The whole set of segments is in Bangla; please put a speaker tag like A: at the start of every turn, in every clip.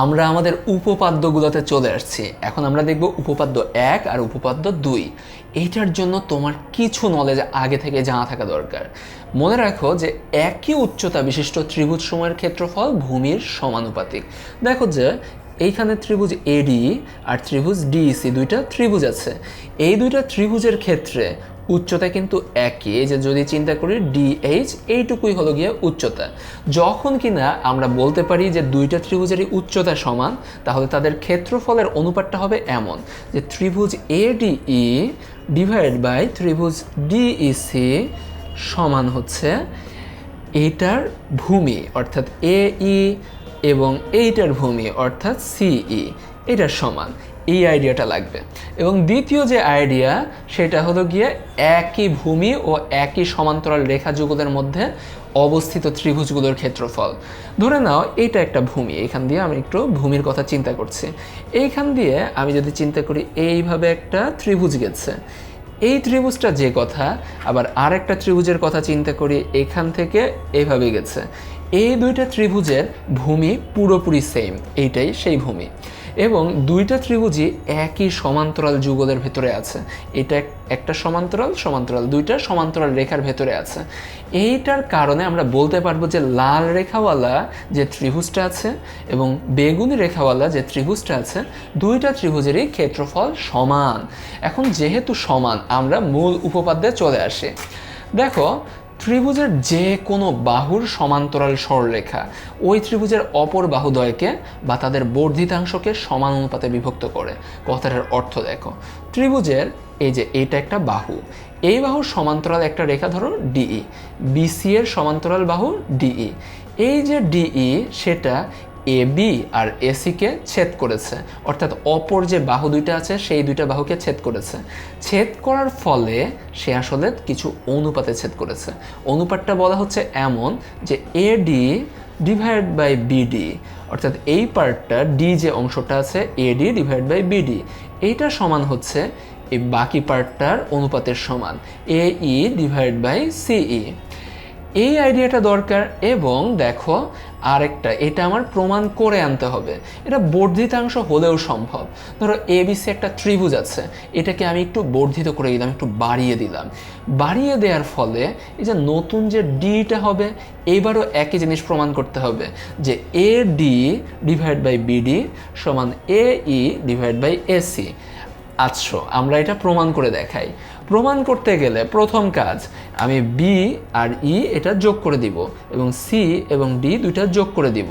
A: আমরা আমাদের উপপাদ্যগুলোতে চলে আসছি। এখন আমরা দেখব উপপাদ্য এক আর উপপাদ্য দুই। এইটার জন্য তোমার কিছু নলেজ আগে থেকে জানা থাকা দরকার। মনে রাখো যে একই উচ্চতা বিশিষ্ট ত্রিভুজ সময়ের ক্ষেত্রফল ভূমির সমানুপাতিক। দেখো যে এইখানে ত্রিভুজ এডি আর ত্রিভুজ ডিসি দুইটা ত্রিভুজ আছে। এই দুইটা ত্রিভুজের ক্ষেত্রে উচ্চতা কিন্তু একই, এই যে যদি চিন্তা করি ডিএইচ এইটুকুই হলো গিয়ে উচ্চতা। যখন কিনা আমরা বলতে পারি যে দুইটা ত্রিভুজেরই উচ্চতা সমান, তাহলে তাদের ক্ষেত্রফলের অনুপাতটা হবে এমন যে ত্রিভুজ এ এডিই ডিভাইড বাই ত্রিভুজ ডিইসি সমান হচ্ছে এইটার ভূমি, অর্থাৎ এ ই এবং এইটার ভূমি, অর্থাৎ সিই এটার সমান। এই আইডিয়াটা লাগবে। এবং দ্বিতীয় যে আইডিয়া, সেটা হলো গিয়ে একই ভূমি ও একই সমান্তরাল রেখা যুগলের মধ্যে অবস্থিত ত্রিভুজগুলোর ক্ষেত্রফল। ধরে নাও, এটা একটা ভূমি। এখান দিয়ে আমি একটু ভূমির কথা চিন্তা করছি। এইখান দিয়ে আমি যদি চিন্তা করি, এইভাবে একটা ত্রিভুজ গেছে। এই ত্রিভুজটা যে কথা, আবার আর একটা ত্রিভুজের কথা চিন্তা করি, এখান থেকে এইভাবে গেছে। এই দুইটা ত্রিভুজের ভূমি পুরোপুরি সেম এইটাই সেই ভূমি। এবং দুইটা ত্রিভুজই একই সমান্তরাল যুগলের ভেতরে আছে। এটা একটা সমান্তরাল সমান্তরাল দুইটা, সমান্তরাল রেখার ভেতরে আছে। এইটার কারণে আমরা বলতে পারব যে লাল রেখাওয়ালা যে ত্রিভুজটা আছে এবং বেগুনি রেখাওয়ালা যে ত্রিভুজটা আছে, দুইটা ত্রিভুজেরই ক্ষেত্রফল সমান। এখন যেহেতু সমান, আমরা মূল উপপাদ্যে চলে আসি। দেখো ত্রিভুজের যে কোনো বাহুর সমান্তরাল সরলরেখা ওই ত্রিভুজের অপর বাহুদ্বয়কে বা তাদের বর্ধিতাংশকে সমান অনুপাতে বিভক্ত করে। কথাটার অর্থ দেখো, ত্রিভুজের এই যে এটা একটা বাহু, এই বাহুর সমান্তরাল একটা রেখা ধরো ডিই বিসি এর সমান্তরাল বাহু ডিই এই যে ডিই সেটা এ বি আর এসিকে ছেদ করেছে। অর্থাৎ অপর যে বাহু দুইটা আছে, সেই দুইটা বাহুকে ছেদ করেছে। ছেদ করার ফলে সে আসলে কিছু অনুপাতে ছেদ করেছে। অনুপাতটা বলা হচ্ছে এমন যে A D divide by BD অর্থাৎ এই পার্টটা ডি যে অংশটা আছে এডি ডিভাইড বাই বিডি এইটা সমান হচ্ছে এই বাকি পার্টটার অনুপাতের সমান। এ ই ডিভাইড বাই সিই এই আইডিয়াটা দরকার এবং দেখো আরেকটা, এটা আমার প্রমাণ করে আনতে হবে। এটা বর্ধিতাংশ হলেও সম্ভব। ধরো এবিসি একটা ত্রিভুজ আছে, এটাকে আমি একটু বর্ধিত করে দিলাম, একটু বাড়িয়ে দিলাম। বাড়িয়ে দেওয়ার ফলে এই যে নতুন যে ডিটা হবে, এবারও একই জিনিস প্রমাণ করতে হবে যে A D divide by BD সমান A E divide by AC আচ্ছা আমরা এটা প্রমাণ করে দেখাই। প্রমাণ করতে গেলে প্রথম কাজ, আমি বি আর ই এটা যোগ করে দিব এবং সি এবং ডি দুইটা যোগ করে দিব।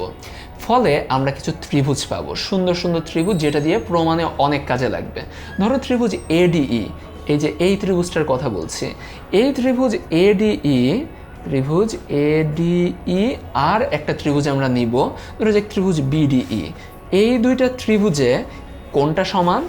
A: ফলে আমরা কিছু ত্রিভুজ পাবো, সুন্দর সুন্দর ত্রিভুজ যেটা দিয়ে প্রমাণে অনেক কাজে লাগবে। ধরো ত্রিভুজ এডিই এই যে এই ত্রিভুজটার কথা বলছি, এই ত্রিভুজ এডিই ত্রিভুজ এডিই আর একটা ত্রিভুজ আমরা নিব, ধরো যে ত্রিভুজ বিডিই এই দুইটা ত্রিভুজে কোনটা সমান?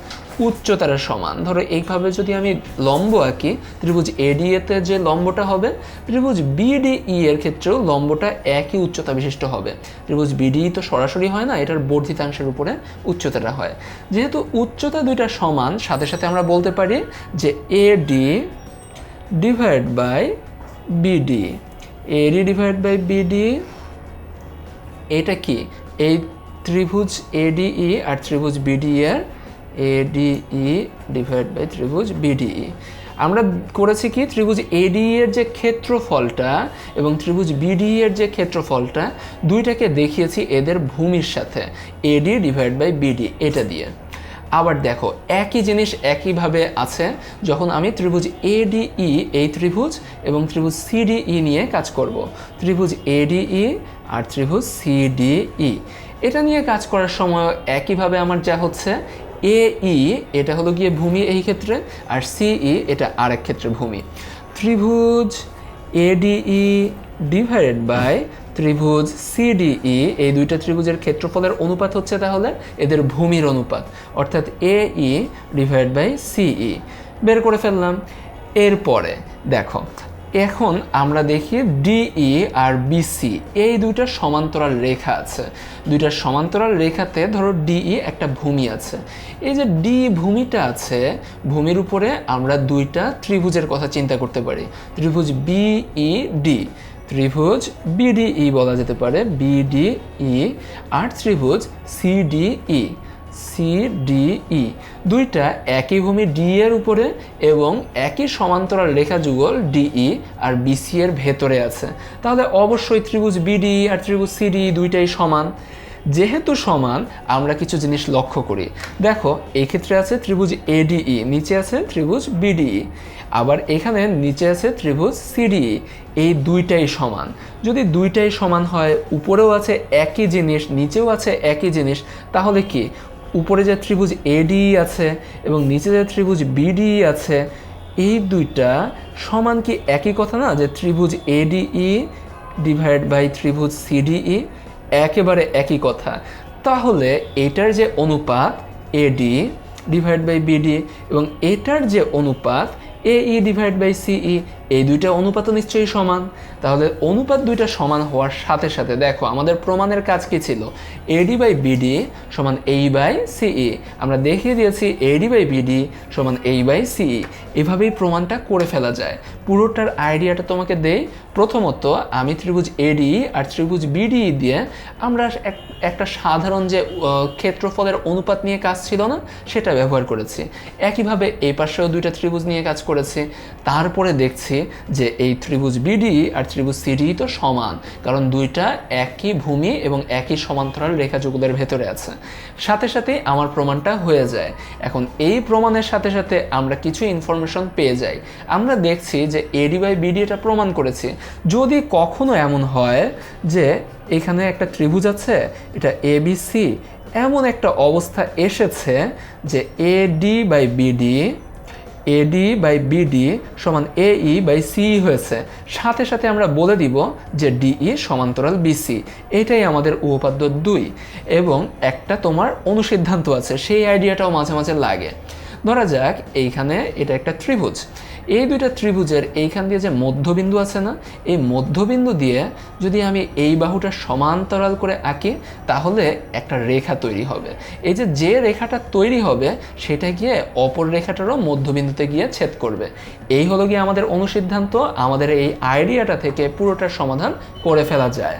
A: উচ্চতার সমান। ধরো এইভাবে যদি আমি লম্ব আঁকি, ত্রিভুজ এডিএতে যে লম্বটা হবে, ত্রিভুজ বিডিই এর ক্ষেত্রেও লম্বটা একই উচ্চতা বিশিষ্ট হবে। ত্রিভুজ বিডিই তো সরাসরি হয় না, এটার বর্ধিতাংশের উপরে উচ্চতাটা হয়। যেহেতু উচ্চতা দুইটা সমান, সাথে সাথে আমরা বলতে পারি যে AD divide by BD AD divide by BD এটা কি? এই ত্রিভুজ এডিই আর ত্রিভুজ বিডি এর এডিই ডিভাইড বাই ত্রিভুজ বিডিই আমরা করেছি কি? ত্রিভুজ এডি এর যে ক্ষেত্রফলটা এবং ত্রিভুজ বিডি এর যে ক্ষেত্রফলটা, দুইটাকে দেখিয়েছি এদের ভূমির সাথে। এডি ডিভাইড বাই বিডি এটা দিয়ে। আবার দেখো, একই জিনিস একইভাবে আছে, যখন আমি ত্রিভুজ এডিই এই ত্রিভুজ এবং ত্রিভুজ সিডিই নিয়ে কাজ করব। ত্রিভুজ এডিই আর ত্রিভুজ সিডিই এটা নিয়ে কাজ করার সময় একইভাবে আমার যা হচ্ছে এ ই, এটা হলো গিয়ে ভূমি এই ক্ষেত্রে, আর সিই এটা আরেক ক্ষেত্রে ভূমি। ত্রিভুজ এডিই ডিভাইডেড বাই ত্রিভুজ সিডিই এই দুইটা ত্রিভুজের ক্ষেত্রফলের অনুপাত হচ্ছে তাহলে এদের ভূমির অনুপাত। অর্থাৎ এ ই ডিভাইড বাই সিই বের করে ফেললাম। এরপরে, দেখো এখন আমরা দেখি ডিই আর বিসি এই দুইটা সমান্তরাল রেখা আছে। দুইটা সমান্তরাল রেখাতে ধরো ডিই একটা ভূমি আছে। এই যে ডি ভূমিটা আছে, ভূমির উপরে আমরা দুইটা ত্রিভুজের কথা চিন্তা করতে পারি। ত্রিভুজ বিই ডি ত্রিভুজ বিডিই বলা যেতে পারে। বিডিই আর ত্রিভুজ সিডিই সিডিই দুইটা একই ভূমি ডি এর উপরে এবং একই সমান্তরাল রেখা যুগল ডিই আর বিসি এর ভেতরে আছে। তাহলে অবশ্যই ত্রিভুজ বিডি আর ত্রিভুজ সিডিই দুইটাই সমান। যেহেতু সমান, আমরা কিছু জিনিস লক্ষ্য করি। দেখো, এই ক্ষেত্রে আছে ত্রিভুজ এডিই নিচে আছে ত্রিভুজ বিডিই আবার এখানে নিচে আছে ত্রিভুজ সিডিই এই দুইটাই সমান। যদি দুইটাই সমান হয়, উপরেও আছে একই জিনিস, নিচেও আছে একই জিনিস, তাহলে কি? উপরে যে ত্রিভুজ এডি আছে এবং নিচে যে ত্রিভুজ বিডি আছে, এই দুইটা সমান কি একই কথা না? যে ত্রিভুজ এডিই ডিভাইড বাই ত্রিভুজ সিডিই একেবারে একই কথা। তাহলে এটার যে অনুপাত এডি ডিভাইড বাই বিডি এবং এটার যে অনুপাত এই ডিভাইড বাই সিই এই দুইটা অনুপাত নিশ্চয়ই সমান। তাহলে অনুপাত দুইটা সমান হওয়ার সাথে সাথে দেখো, আমাদের প্রমাণের কাজ কি ছিল? এডি বাই বিডি সমান এই বাই সিই আমরা দেখিয়ে দিয়েছি এডি বাই বিডি সমান এই বাই সিই এভাবেই প্রমাণটা করে ফেলা যায়। পুরোটার আইডিয়াটা তোমাকে দেই। প্রথমত, আমি ত্রিভুজ এডি আর ত্রিভুজ বিডি দিয়ে আমরা এক- একটা সাধারণ যে ক্ষেত্রফলের অনুপাত নিয়ে কাজ ছিল না, সেটা ব্যবহার করেছি। একইভাবে এই পাশেও দুইটা ত্রিভুজ নিয়ে কাজ করেছি, তারপরে দেখছি যে এই ত্রিভুজ বিডি আর ত্রিভুজ সিডি তো সমান, কারণ দুইটা একই ভূমি এবং একই সমান্তরাল রেখাযুগলের ভেতরে আছে। সাথে সাথে আমার প্রমাণটা হয়ে যায়। এখন এই প্রমাণের সাথে সাথে আমরা কিছু ইনফরমেশন পেয়ে যাই। আমরা দেখছি যে এডি বাই বিডি এটা প্রমাণ করেছি। যদি কখনো এমন হয় যে এখানে একটা ত্রিভুজ আছে, এটা এবিসি এমন একটা অবস্থা এসেছে যে AD by BD AD by BD সমান এ ই বাই সিই হয়েছে। সাথে সাথে আমরা বলে দিব যে ডিই সমান্তরাল বিসি এটাই আমাদের উপপাদ্য দুই। এবং একটা তোমার অনুসিদ্ধান্ত আছে, সেই আইডিয়াটাও মাঝে মাঝে লাগে। ধরা যাক এইখানে এটা একটা ত্রিভুজ। এই দুইটা ত্রিভুজের এইখান দিয়ে যে মধ্যবিন্দু আছে না, এই মধ্যবিন্দু দিয়ে যদি আমি এই বাহুটা সমান্তরাল করে আঁকি, তাহলে একটা রেখা তৈরি হবে। এই যে যে রেখাটা তৈরি হবে, সেটা গিয়ে অপর রেখাটারও মধ্যবিন্দুতে গিয়ে ছেদ করবে। এই হলো গিয়ে আমাদের অনুসিদ্ধান্ত, আমাদের এই আইডিয়াটা থেকে পুরোটার সমাধান করে ফেলা যায়।